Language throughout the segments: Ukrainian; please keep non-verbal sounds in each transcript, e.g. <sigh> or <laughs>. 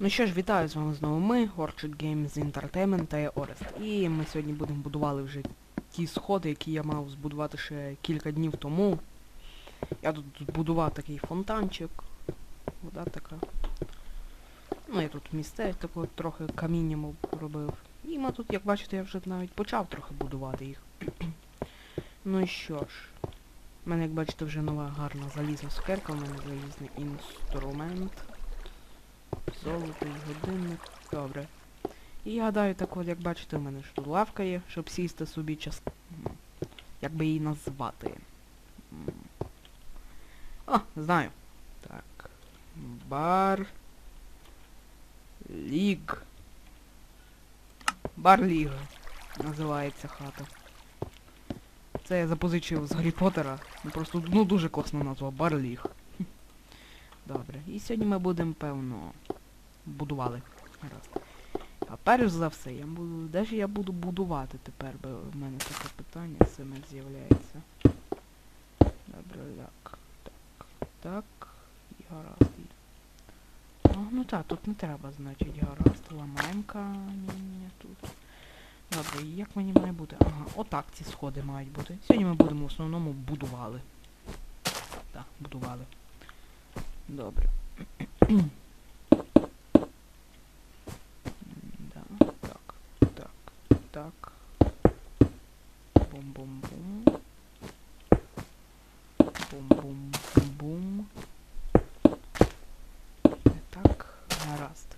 Ну що ж, вітаю з вами знову ми, Orchard Games Entertainment та Орест. І ми сьогодні будемо будувати вже ті сходи, які я мав збудувати ще кілька днів тому. Я тут збудував такий фонтанчик. Вода така. Ну я тут місце таке трохи камінням робив. І ми тут, як бачите, я вже навіть почав трохи будувати їх. <clears throat> ну що ж. У мене, як бачите, вже нова гарна залізна скерка, у мене залізний інструмент. Золотий годинник. Добре. І я гадаю, так от, як бачите, у мене ж тут лавка є, щоб сісти собі час. Як би її назвати? О, знаю. Так. Бар. Ліг. Бар Ліг. Називається хата. Це я запозичив з Гаррі Поттера. Ну просто ну дуже класна назва. Бар Ліг. Добре. І сьогодні ми будемо, певно, будували. Гаразд. А перш за все, я буду... Де ж я буду будувати тепер, бо в мене таке питання саме з'являється. Добре, так. Так. Так. І гаразд. О, ну так, тут не треба, значить, гаразд. Ламаємо каміння тут. Добре, як мені має бути? Ага, отак ці сходи мають бути. Сьогодні ми будемо в основному будували. Так, будували. Добре. Да, так, так, так. Бум-бум-бум. Бум-бум-бум. Так, гаразд.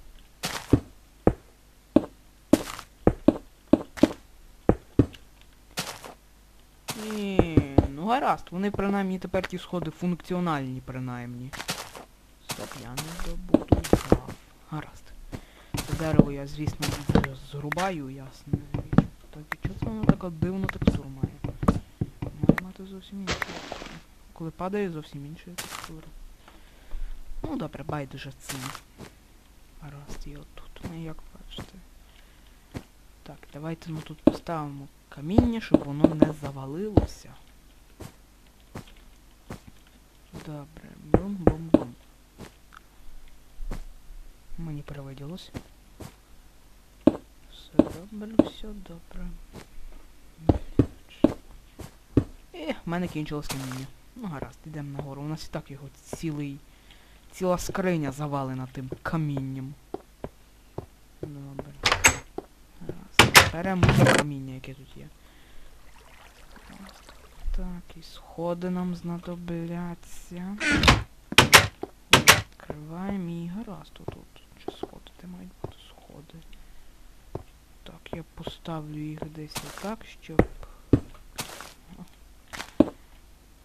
Ні, ну гаразд, вони принаймні тепер ті сходи функціональні, принаймні. Стоп, я не добудував. Гаразд. Це дерево я, звісно, зрубаю, ясно. Так, і чого це воно така дивна текстура має? Має мати зовсім іншу. Коли падає, зовсім інша текстура. Ну добре, байдуже цим. Гаразд, і отут ми як бачите. Так, давайте ми тут поставимо каміння, щоб воно не завалилося. Добре, бум-бум-бум. Мені перевиділось. Все добре, все добре. Е, в мене кінчилось каміння. Ну гаразд, йдемо нагору. У нас і так його цілий... Ціла скриня завалена тим камінням. Добре. Беремо каміння, яке тут є. Так, і сходи нам знадобляться. Відкриваємо і гаразд тут. Чи мають бути сходи? Так, я поставлю їх десь отак, щоб... О.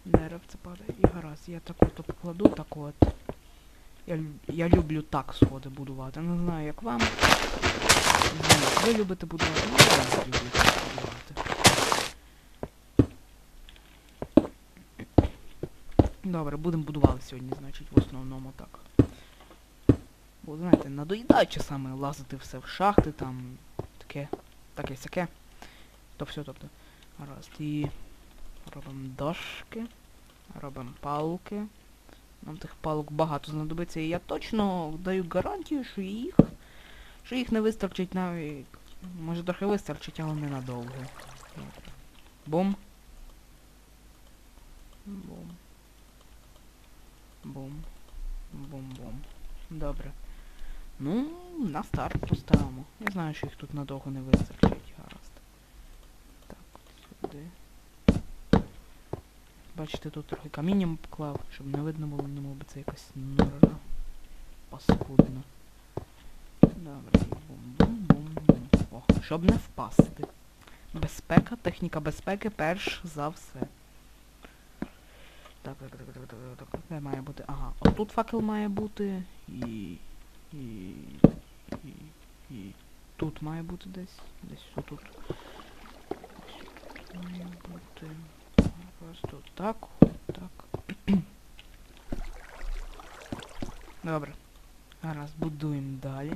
Деревце падає. І гаразд, я так от покладу, так от. Я, я люблю так сходи будувати. Не знаю, як вам. Ви любите будувати, ну я люблю так будувати. Добре, будемо будувати сьогодні, значить, в основному так. Бо, знаєте, надоїдає часами лазити все в шахти, там, таке, таке сяке. То все, тобто. Гаразд. І робимо дошки, робимо палки. Нам тих палок багато знадобиться, і я точно даю гарантію, що їх, що їх не вистачить навіть, може трохи вистачить, але ненадовго. Бум. Бум. Бум. Бум-бум. Добре. Ну, на старт поставимо. Я знаю, що їх тут надовго не вистачить. Гаразд. Так, сюди. Бачите, тут трохи камінням поклав, щоб не видно було, не мов би це якась нора. Паскудна. Добре, бум-бум-бум-бум. Щоб не впасти. Безпека, техніка безпеки перш за все. Так, так, так, так, так, так, так. Де має бути? Ага, отут факел має бути. І. І. І. І. Тут має бути десь. Десь отут. Тут Має бути. Просто так, так. <clears throat> Добре. Гаразд, будуємо далі.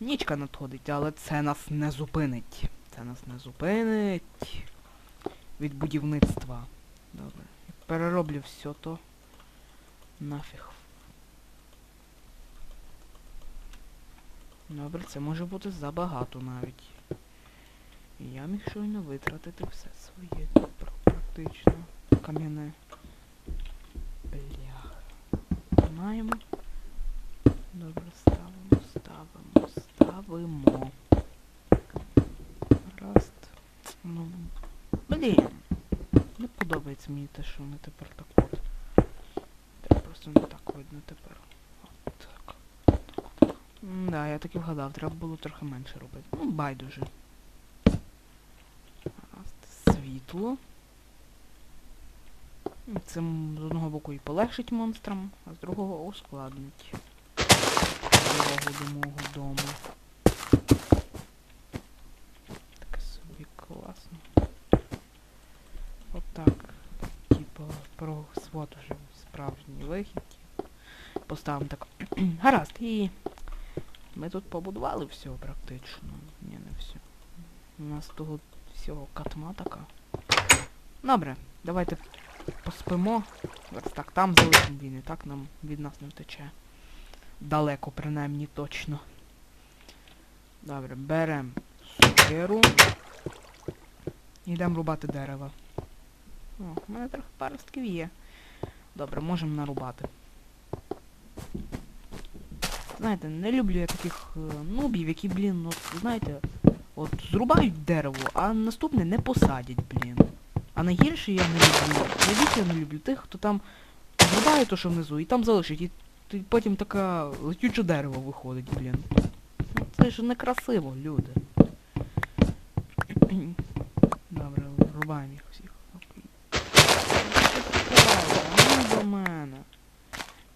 Нічка надходить, але це нас не зупинить. Це нас не зупинить від будівництва. Добре. Перероблю все то. Нафіг. Добре, це може бути забагато навіть. Я міг щойно витратити все своє пр- практично кам'яне. Бляха. Маємо. Добре, ставимо, ставимо, ставимо. Раз. Ну, блін. Не подобається мені те, що вони тепер так от. Треба просто не так видно тепер. От так. Да, я таки вгадав, треба було трохи менше робити. Ну, байдуже. Світло. Це з одного боку і полегшить монстрам, а з другого ускладнить дорогу до мого дому. Таке собі класно. Отак. Типа про свот вже справжній вихід. Поставимо так. <clears throat> Гаразд, і ми тут побудували все практично. Ні, не все. У нас тут всього катма така. Добре, давайте поспимо. Ось так, там залишимо він і так нам від нас не втече. Далеко, принаймні, точно. Добре, беремо сокиру. Йдемо рубати дерева. О, у мене трохи паростків є. Добре, можемо нарубати. Знаєте, не люблю я таких е, нубів, які, блін, от, знаєте, от зрубають дерево, а наступне не посадять, блін. А найгірше я не люблю. Найбільше я не люблю тих, хто там зрубає то, що внизу, і там залишить, і, потім така летюче дерево виходить, блін. Ну, Це ж некрасиво, люди. <clears throat> Добре, рубаємо їх всіх. Ну.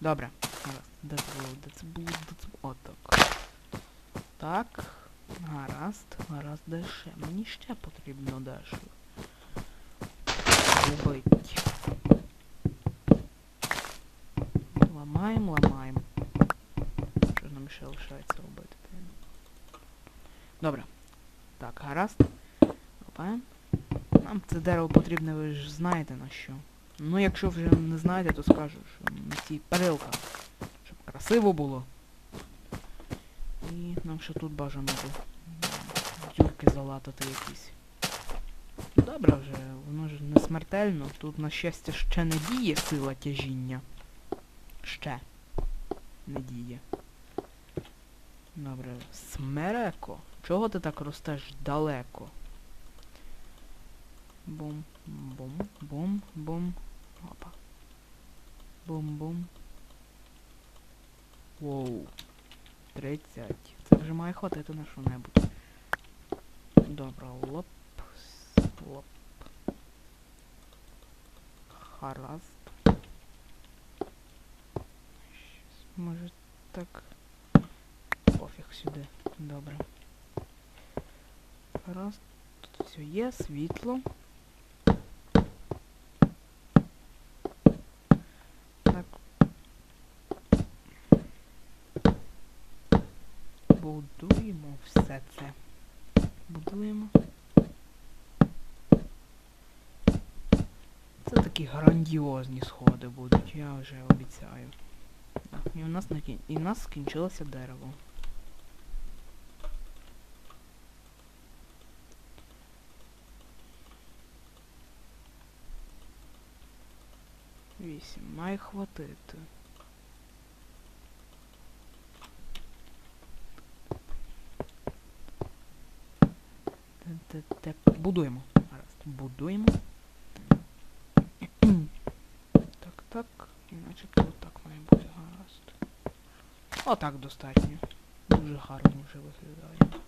Добре. Де це було? Де це було? Де це. Так. Гаразд. Гаразд, ще? Мені ще потрібно дещо. Убить. Ламаємо, ламаємо. Що нам ще лишається робити? Добре. Так, гаразд. Нам це дерево потрібне, ви ж знаєте на що. Ну, якщо вже не знаєте, то скажу, що на ці перилка. Красиво було. І нам ще тут бажано дюрки залатати якісь. Добре вже, воно ж не смертельно. Тут, на щастя, ще не діє сила тяжіння. Ще. Не діє. Добре. Смереко. Чого ти так ростеш далеко? Бум, бум, бум, бум. Опа. Бум-бум. Воу. 30. Це вже має хватити на що-небудь. Добре, лоп. Лоп. Щас, може так. Пофіг сюди. Добре. Гаразд. Тут все є, світло. Так. Будуємо все це. Будуємо. Це такі грандіозні сходи будуть, я вже обіцяю. Так, і у нас накін... і в нас скінчилося дерево. Вісім. Має хватити. Так, будуємо. Гаразд. Будуємо. так, так. І начебто отак має бути гаразд. Отак достатньо. Дуже гарно вже виглядає.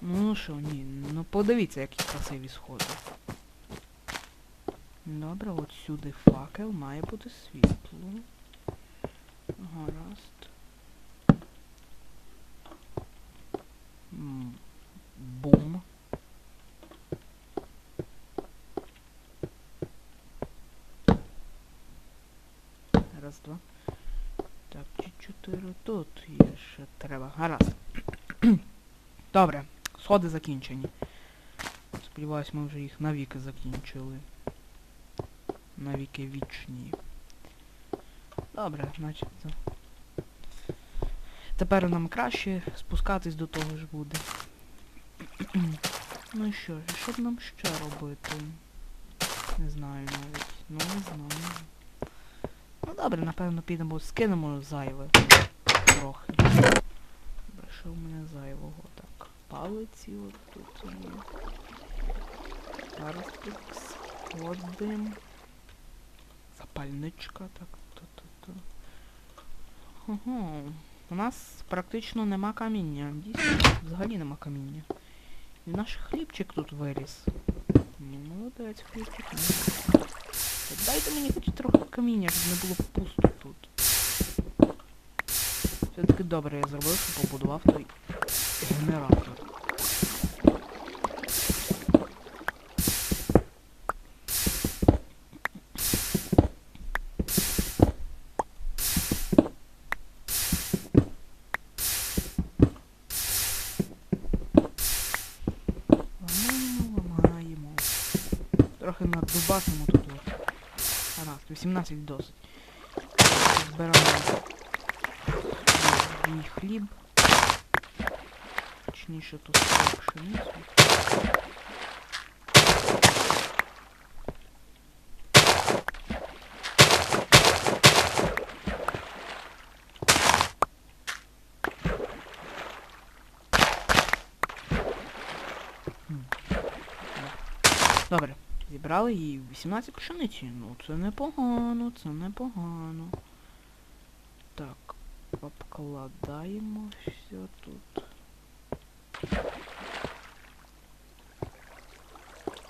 Ну що, ні, ну подивіться, які красиві сходи. Добре, от сюди факел має бути світло. Гаразд. Бум. Раз, два. Так, чи чотири тут є ще треба. Гаразд. <clears throat> Добре, сходи закінчені. Сподіваюсь, ми вже їх навіки закінчили. Навіки вічні. Добре, значить. Тепер нам краще спускатись до того ж буде. Ну що ж, що б нам ще робити? Не знаю навіть. Ну не знаю. Ну добре, напевно підемо, скинемо зайве. Трохи. Добре, що в мене зайвого? Так, палиці от тут. Зараз сходим. Запальничка, так, то-то-то. Ого. У нас практично нема каміння. Дійсно, взагалі нема каміння. І наш хлібчик тут вылез. Ну, молодець, хлібчик. Не. Дайте мені хоч трохи каміння, щоб не було пусто тут. Все-таки добре я зробив, що побудував той генератор. Ламаємо, ламаємо. Трохи наддубасимо тут. от. нас, 18 доз. Збираємо мій хліб. Точніше тут пшеницю. М. Добре. Зібрали її 18 пшениці. Ну це непогано, це непогано. Так, обкладаємо все тут.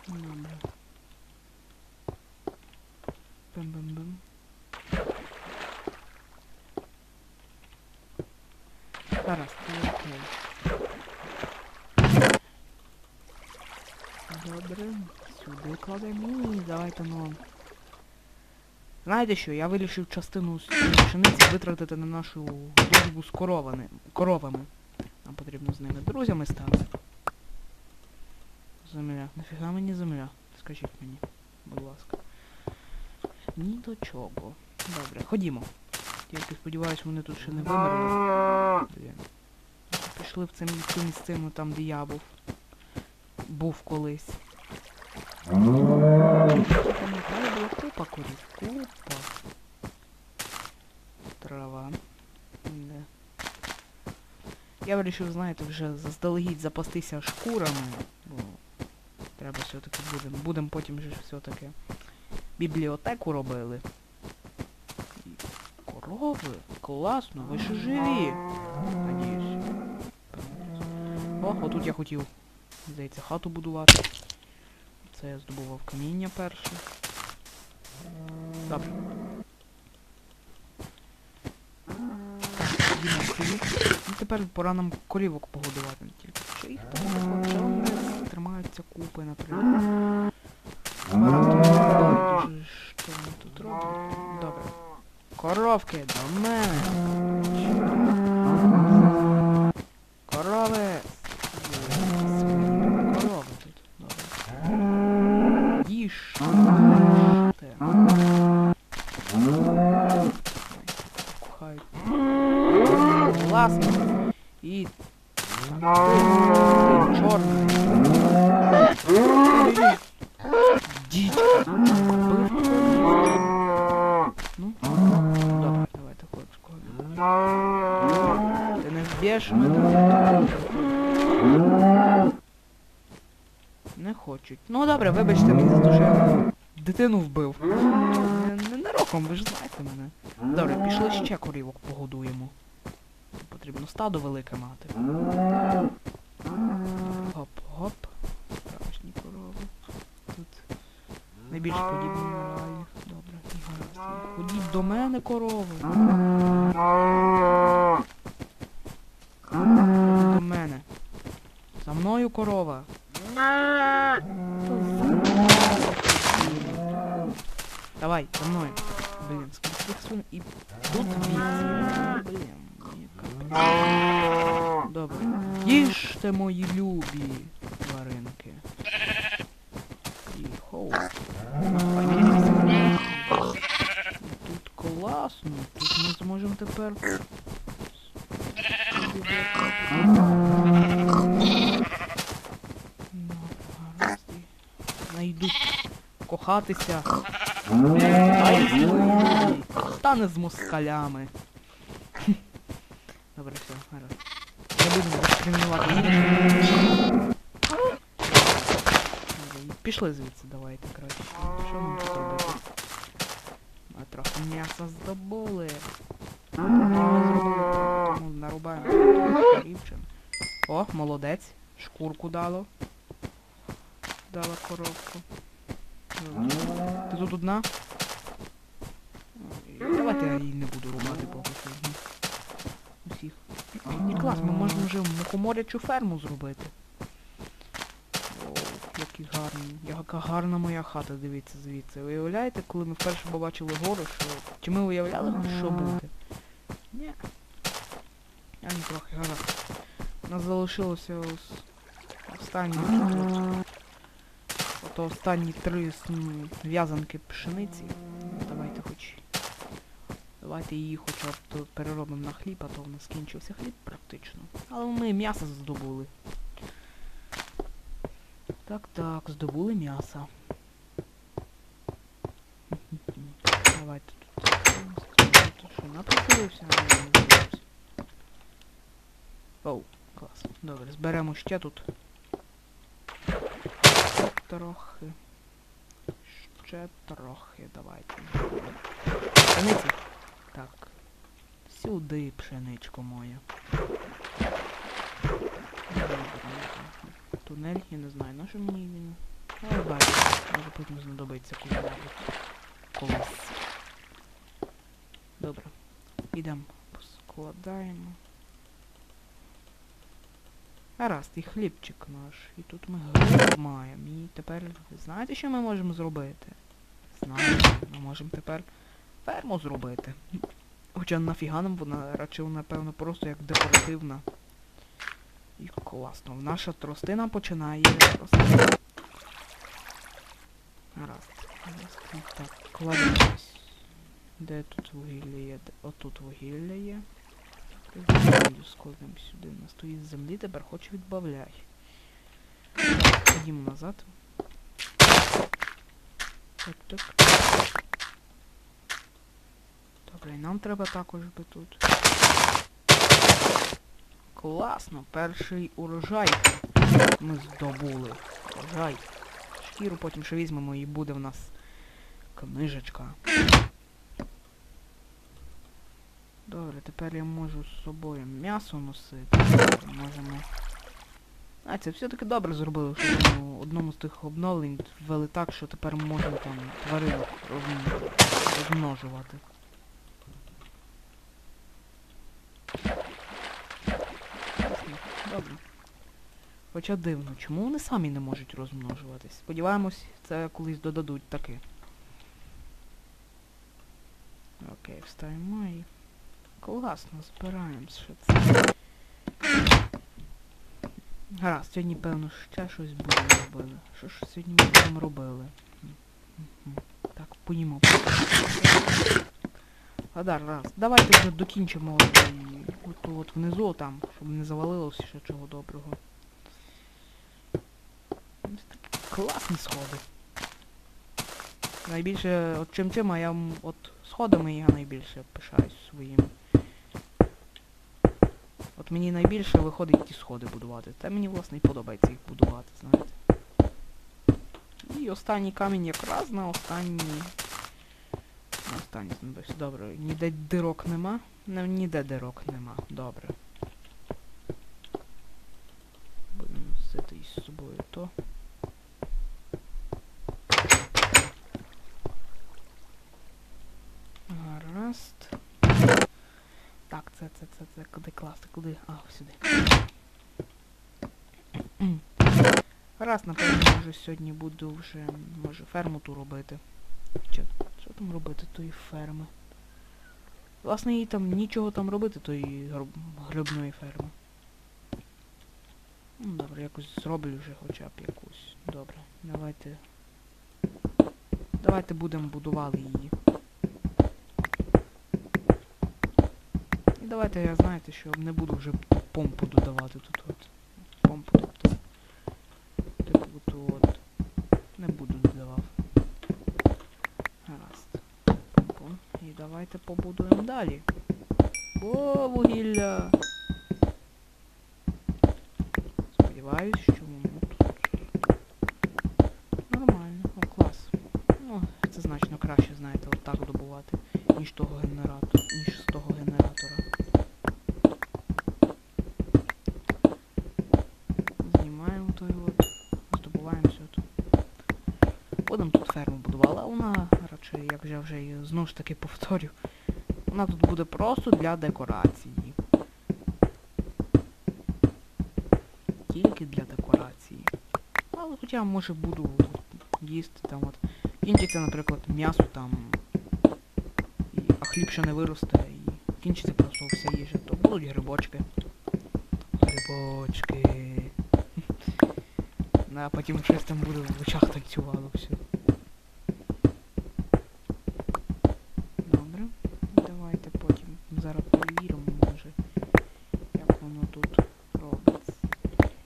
Добре. Бим-бим-бим. Гаразд, це окей. Добре, сюди кладемо давайте ну. Знаєте що, я вирішив частину пшениці витратити на нашу дружбу з коровами. Нам потрібно з ними друзями стати. Земля. Нафіга мені земля? Скажіть мені, будь ласка. Ні до чого. Добре, ходімо. Тільки сподіваюсь, вони тут ще не вимерли. Пішли в цю місцину там, де я був. Був колись. Пам'ятаю, купа корів. Купа. Трава. Не. Я вирішив, знаєте, вже заздалегідь запастися шкурами, бо треба все-таки будемо. Будемо потім же все-таки бібліотеку робили. Корови? Класно, ви ще живі. Надіюсь. О, отут я хотів, здається, хату будувати. Це я здобував каміння перше. Добре. І тепер пора нам корівок погодувати. Тільки що їх що вони тримаються купи, наприклад. Що вони тут роблять. Добре. Коровки, до мене. Корови тут. Добре. Їжте. Кухають. Класно. І... Ти чорний. Дідька. Вбив тебе. Ну, добре, давайте хлопчику. Ти не вб'єш мене? Хочуть. Ну добре, вибачте мені за те, що я дитину вбив. Не, не ви ж знаєте мене. Добре, пішли ще корівок погодуємо. Потрібно стадо велике мати. Гоп-гоп. Справжні корови. Тут найбільш подібні на реальних. Добре. Ходіть до мене, корови. Ходіть до мене. За мною корова. Давай, за скільки цих свин і тут вісім. Блін, яка. Добре. Їжте мої любі тваринки. І хоу. Тут класно. Тут ми зможемо тепер кохатися. Ай, Стане з москалями. Добре, все, гаразд. Не будемо дискримінувати Пішли звідси, давайте краще. Що нам тут робити? Ми трохи м'яса здобули. Тому нарубаємо рівчин. О, молодець. Шкурку дало. Дала коробку. Ти тут одна? Давайте я її не буду рубати поки що. Усіх. Клас, ми можемо вже мухоморячу ферму зробити. О, які гарні. Яка гарна моя хата, дивіться звідси. Ви уявляєте, коли ми вперше побачили гору, що... Чи ми уявляли, що буде? Ні. Я не трохи гаразд. У нас залишилося ось ото останні три в'язанки пшениці. Давайте хоч. Давайте її хоча б переробимо на хліб, а то в нас скінчився хліб практично. Але ми м'ясо здобули. Так, так, здобули м'ясо. Давайте тут. Тут що, напрацювався. Оу, клас. Добре, зберемо ще тут. Трохи. Ще трохи, давайте. Пшениці? Так. Сюди пшеничко моя. Добре. Тунель, я не знаю, на що мені він. Але бачу, може потім знадобиться коли-небудь. Колись. Добре. Ідемо. Поскладаємо. Гаразд, і хлібчик наш. І тут ми гриб маємо. І тепер знаєте, що ми можемо зробити? Знаєте, ми можемо тепер ферму зробити. Хоча нафіга нам вона радше, напевно, просто як декоративна. І класно. Наша тростина починає рости. Гаразд. Так, кладемось. Де тут вугілля є? Отут вугілля є. Землю складемо сюди. Нас з землі, тепер хоч відбавляй. Ходімо назад. Так, так. Добре, і нам треба також би тут. Класно, перший урожай ми здобули. Урожай. Шкіру потім ще візьмемо і буде в нас книжечка. Добре, тепер я можу з собою м'ясо носити. Можемо. А, це все-таки добре зробили, що в одному з тих обновлень ввели так, що тепер можемо там тваринок розмножувати. Добре. Хоча дивно, чому вони самі не можуть розмножуватись? Сподіваємось, це колись додадуть таки. Окей, встаємо і... Класно, збираємо ще це. Гаразд, сьогодні, певно, ще щось будемо робити. Що ж сьогодні ми там робили? Так, поїмо. Гадар, раз. Давайте вже докінчимо цей от, внизу там, щоб не завалилося ще чого доброго. Класні сходи. Найбільше, от чим чим, а я от сходами я найбільше пишаюсь своїм. От мені найбільше виходить ті сходи будувати. Та мені власне і подобається їх будувати, знаєте. І останній камінь якраз на останній. На останній. Добре, ніде дирок нема. Ніде дирок нема. Добре. Будемо носити із собою то. Гаразд. Так, це, це, це, це, куди класти, куди? А, сюди. Раз, напевно, може сьогодні буду вже, може, ферму ту робити. Що, що там робити тої ферми? Власне, їй там нічого там робити, тої грибної ферми. Ну, добре, якось зроблю вже хоча б якусь. Добре, давайте. Давайте будемо будували її. І І давайте я знаєте, що не буду вже помпу додавати тут от. Помпу тобто. Типу тут от. Не буду додавав. Гаразд. Помпу. І давайте побудуємо далі. О, вугілля! Сподіваюсь, що воно тут. Нормально, о, клас. Ну, це значно краще, знаєте, отак добувати, ніж того генератора, ніж з того генератора. Знімаємо той от, здобуваємо все тут. Будемо тут ферму будували, а вона радше, як вже вже і знову ж таки повторю, вона тут буде просто для декорації. Тільки для декорації. Але хоча може буду їсти там от. Кінчиться, наприклад, м'ясо там. І, а хліб ще не виросте і кінчиться просто вся їжа, то будуть грибочки. Грибочки. <laughs> А потім щось там буде в очах танцювало все. Добре. Давайте потім зараз перевіримо, може, як воно тут робиться.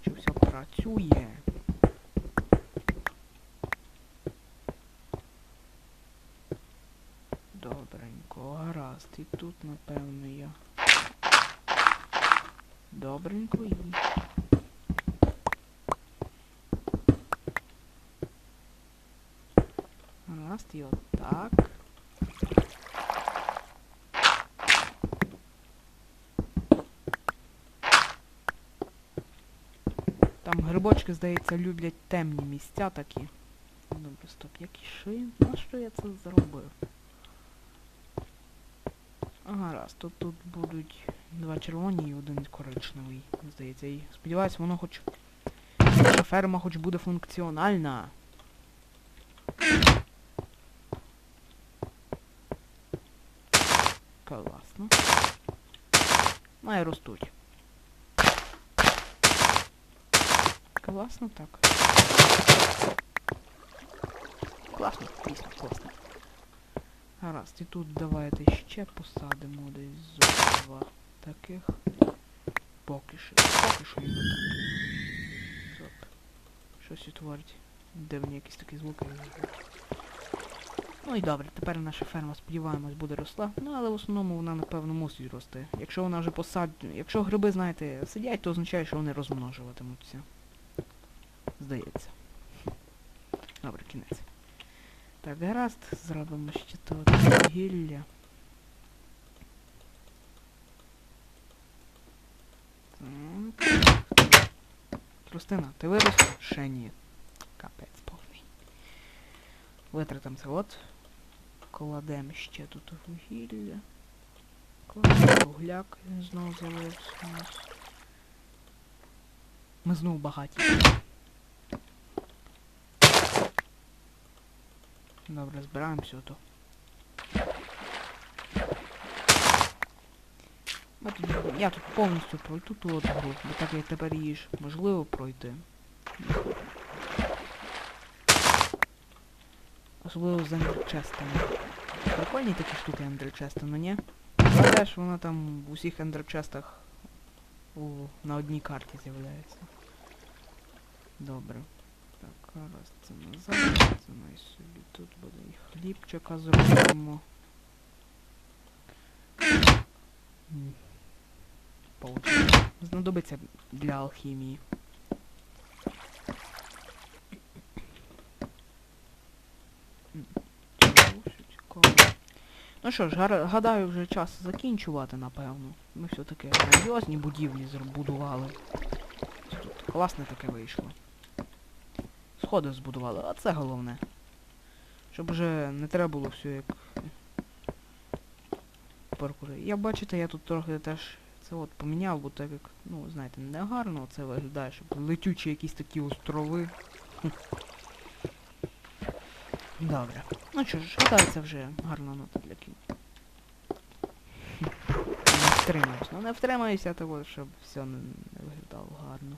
Чи все працює. Добренько, гаразд. І тут, напевно, я. Добренько і. Гаразд, і отак. Там грибочки, здається, люблять темні місця такі. Добре, стоп, які ши? На що я це зробив? Гаразд, тут, тут будуть два червоні і один коричневий, здається. І сподіваюсь, воно хоч... Ферма хоч буде функціональна. Класно. І ростуть. Класно так. Класно, дійсно, класно. Гаразд, і тут давайте ще посадимо десь зо два таких. Поки що. Поки що його так. Щось утворить. Дивні якісь такі звуки. Ну і добре, тепер наша ферма, сподіваємось, буде росла. Ну але в основному вона, напевно, мусить рости. Якщо вона вже посад... Якщо гриби, знаєте, сидять, то означає, що вони розмножуватимуться. Здається. Добре, кінець. Так, гаразд, зробимо ще тут вугілля. Так. Трустина, ти виросла? Ще ні. Капець повний. Витратимося от. Кладемо ще тут вугілля. Кладемо вугляк, він знову з'явився у нас. Ми знову багаті. Добре, збираємо все то. Я тут повністю пройду ту гру, бо так як тепер її ж можливо пройти. Особливо з ендерчестами. Прикольні такі штуки ендерчести, ну ні? Але ж вона там в усіх ендерчестах на одній карті з'являється. Добре. Так, раз це назад, це ми собі тут буде і хлібчика зробимо. М. Знадобиться для алхімії. Ну що ж, гадаю, вже час закінчувати, напевно. Ми все-таки грандіозні будівлі збудували. Класне таке вийшло сходи збудували, а це головне. Щоб вже не треба було все як паркури. Я бачите, я тут трохи теж це от поміняв, бо так як, ну, знаєте, не гарно це виглядає, щоб летючі якісь такі острови. Добре. Ну що ж, це вже гарна нота для кін. Хм. Не втримаюсь. Ну не втримаюся того, щоб все не виглядало гарно.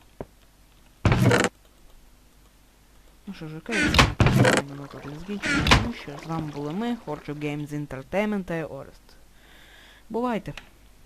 Ну що ж, окей, це минута для звідчення. тому що з вами були ми, Horcho Games Entertainment та Орест. Бувайте!